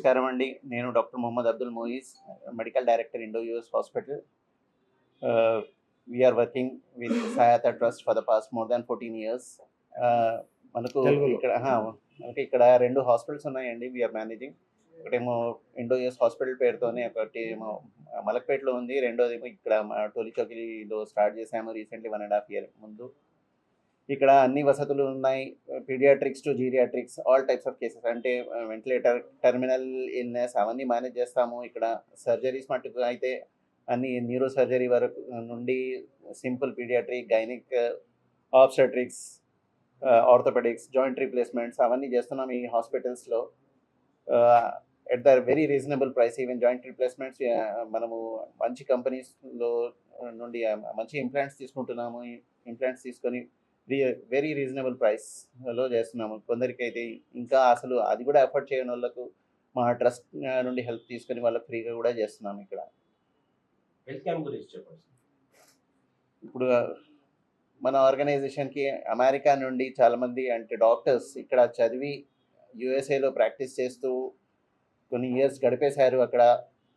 నమస్కారం అండి. నేను doctor Mohammed Abdul Moiz medical director Indo US hospital. We are working with Sahayata trust for the past more than fourteen years మనకు. ఇక్కడ మనకి ఇక్కడ రెండు హాస్పిటల్స్ ఉన్నాయండి వీఆర్ మేనేజింగ్ ఒకటేమో ఇండో యూఎస్ హాస్పిటల్ పేరుతోనే ఒకటి ఏమో మలక్పేటలో ఉంది. రెండోది ఇక్కడ టోలిచౌకిలో స్టార్ట్ చేసాము recently one and half year ముందు. ఇక్కడ అన్ని వసతులు ఉన్నాయి paediatrics to geriatrics all types of cases అంటే వెంటిలేటర్ టెర్మినల్ ఇల్నెస్ అవన్నీ మేనేజ్ చేస్తాము. ఇక్కడ సర్జరీస్ మటుకు అయితే అన్ని న్యూరో సర్జరీ వరకు నుండి simple paediatric gynaec obstetrics orthopaedics joint replacements అవన్నీ చేస్తున్నాం ఈ హాస్పిటల్స్లో at the very reasonable price even joint replacements మనము మంచి కంపెనీస్లో నుండి మంచి ఇంప్లాంట్స్ తీసుకుంటున్నాము. ఇంప్లాంట్స్ తీసుకొని వెరీ రీజనబుల్ ప్రైస్లో చేస్తున్నాము. కొందరికైతే ఇంకా అసలు అది కూడా ఎఫర్ట్ చేయని వాళ్ళకు మా ట్రస్ట్ నుండి హెల్ప్ తీసుకొని వాళ్ళకి ఫ్రీగా కూడా చేస్తున్నాము ఇక్కడ. హెల్త్ క్యాంప్ గురించి చెప్పండి ఇప్పుడు మన ఆర్గనైజేషన్కి అమెరికా నుండి చాలామంది అంటే డాక్టర్స్ ఇక్కడ చదివి యుఎస్ఏలో ప్రాక్టీస్ చేస్తూ కొన్ని ఇయర్స్ గడిపేశారు. అక్కడ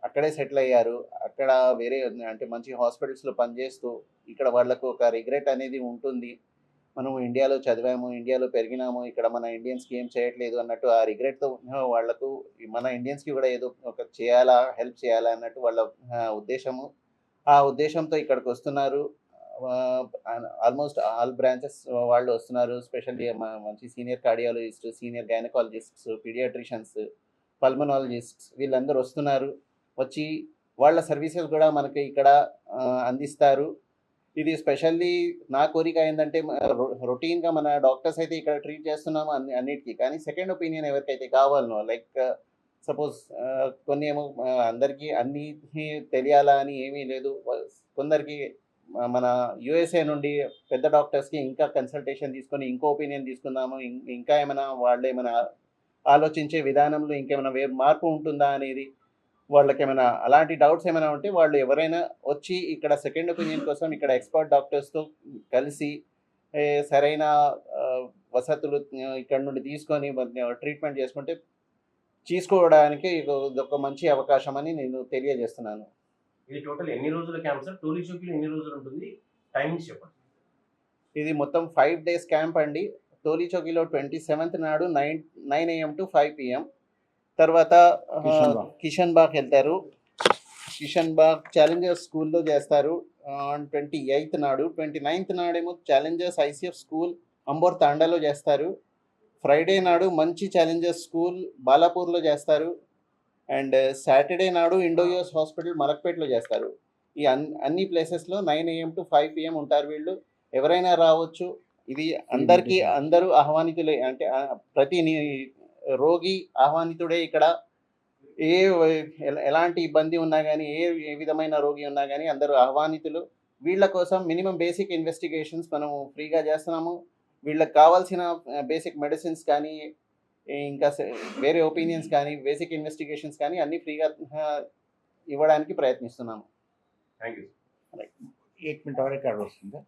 అక్కడే సెటిల్ అయ్యారు. అక్కడ వేరే అంటే మంచి హాస్పిటల్స్లో పనిచేస్తూ ఇక్కడ వాళ్ళకు ఒక రిగ్రెట్ అనేది ఉంటుంది. మనం ఇండియాలో చదివాము ఇండియాలో పెరిగినాము ఇక్కడ మన ఇండియన్స్కి ఏం చేయట్లేదు అన్నట్టు ఆ రిగ్రెట్తో వాళ్ళకు మన ఇండియన్స్కి కూడా ఏదో ఒక చేయాలా హెల్ప్ చేయాలా అన్నట్టు వాళ్ళ ఉద్దేశము. ఆ ఉద్దేశంతో ఇక్కడికి వస్తున్నారు. ఆల్మోస్ట్ ఆల్ బ్రాంచెస్ వాళ్ళు వస్తున్నారు. స్పెషల్లీ మంచి senior cardiologist senior gynaecologists paediatricians pulmonologists వీళ్ళందరూ వస్తున్నారు. వచ్చి వాళ్ళ సర్వీసెస్ కూడా మనకి ఇక్కడ అందిస్తారు. ఇది స్పెషల్లీ నా కోరిక ఏంటంటే రొటీన్గా మన డాక్టర్స్ అయితే ఇక్కడ ట్రీట్ చేస్తున్నాము అన్ని అన్నిటికీ. కానీ సెకండ్ ఒపీనియన్ ఎవరికైతే కావాలనో లైక్ సపోజ్ uh, uh, కొన్ని ఏమో అందరికీ అన్నీ తెలియాలా అని ఏమీ లేదు. కొందరికి మన యుఎస్ఏ నుండి పెద్ద డాక్టర్స్కి ఇంకా కన్సల్టేషన్ తీసుకొని ఇంకో ఒపీనియన్ తీసుకుందాము ఇంకా ఏమైనా వాళ్ళు ఏమైనా ఆలోచించే విధానంలో ఇంకేమైనా వే మార్పు ఉంటుందా అనేది వాళ్ళకి ఏమైనా అలాంటి డౌట్స్ ఏమైనా ఉంటే వాళ్ళు ఎవరైనా వచ్చి ఇక్కడ సెకండ్ ఒపీనియన్ కోసం ఇక్కడ ఎక్స్పర్ట్ డాక్టర్స్తో కలిసి సరైన వసతులు ఇక్కడ నుండి తీసుకొని ట్రీట్మెంట్ చేసుకుంటే తీసుకోవడానికి ఒక మంచి అవకాశం అని నేను తెలియజేస్తున్నాను. ఇది టోటల్ ఎన్ని రోజుల క్యాంప్ సార్? టోలీ చౌకీలో ఎన్ని రోజులు ఉంటుంది? టైమింగ్స్ చెప్పండి. ఇది మొత్తం ఫైవ్ డేస్ క్యాంప్ అండి. టోలీ చౌకీలో ట్వంటీ సెవెంత్ నాడు nine nine AM to five PM. తర్వాత కిషన్ బాగ్. వెళ్తారు. కిషన్ బాగ్ ఛాలెంజర్స్ స్కూల్లో చేస్తారు. ట్వంటీ ఎయిత్ నాడు. ట్వంటీ నైన్త్ నాడేమో ఛాలెంజర్స్ ఐసీఎఫ్ స్కూల్ అంబోర్ తాండాలో చేస్తారు. ఫ్రైడే నాడు మంచి ఛాలెంజర్స్ స్కూల్ బాలాపూర్లో చేస్తారు. అండ్ సాటర్డే నాడు ఇండోయోస్ హాస్పిటల్ మలక్పేటలో చేస్తారు. ఈ అన్ అన్ని ప్లేసెస్లో nine AM to five PM ఉంటారు వీళ్ళు. ఎవరైనా రావచ్చు. ఇది అందరికీ అందరూ ఆహ్వానితులే అంటే ప్రతి రోగి ఆహ్వానితుడే ఇక్కడ. ఏ ఎలాంటి ఇబ్బంది ఉన్నా కానీ ఏ ఏ విధమైన రోగి ఉన్నా కానీ అందరూ ఆహ్వానితులు. వీళ్ళ కోసం మినిమం బేసిక్ ఇన్వెస్టిగేషన్స్ మనము ఫ్రీగా చేస్తున్నాము. వీళ్ళకి కావాల్సిన బేసిక్ మెడిసిన్స్ కానీ ఇంకా వేరే ఒపీనియన్స్ కానీ బేసిక్ ఇన్వెస్టిగేషన్స్ కానీ అన్నీ ఫ్రీగా ఇవ్వడానికి ప్రయత్నిస్తున్నాము. థ్యాంక్ యూ ఎయిట్ మినిట్ వరకు వస్తుందా?